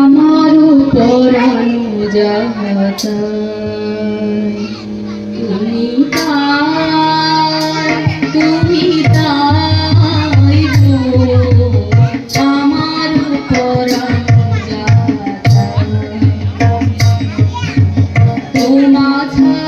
আমার পরানো যাহাতা। তুমি তার তুমি তাই আমার পরানো যাহাতা। তোমার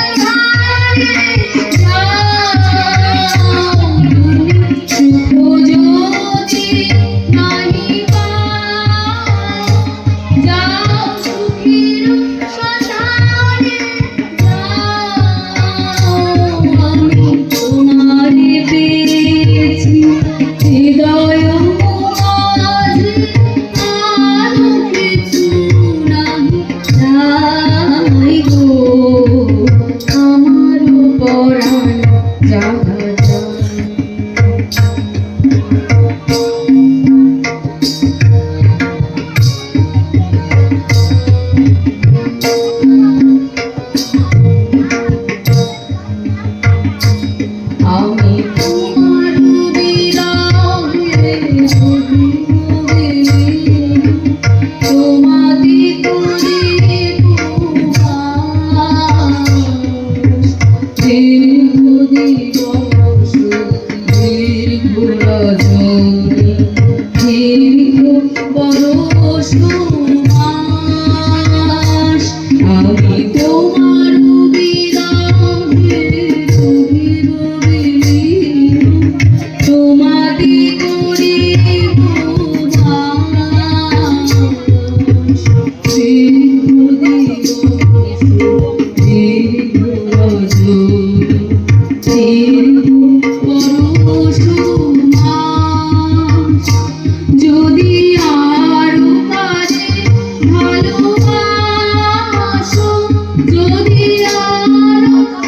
যদি আর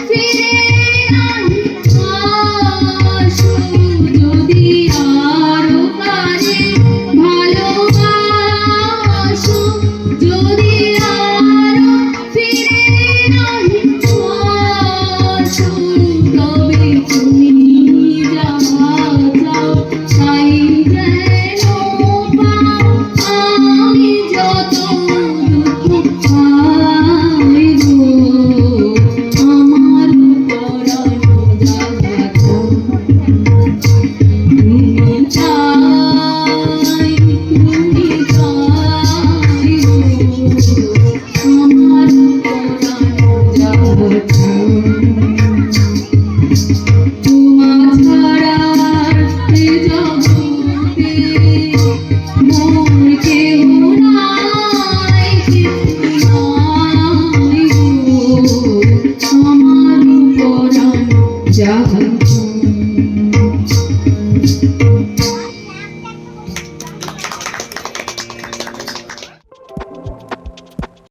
ফিরে 家门。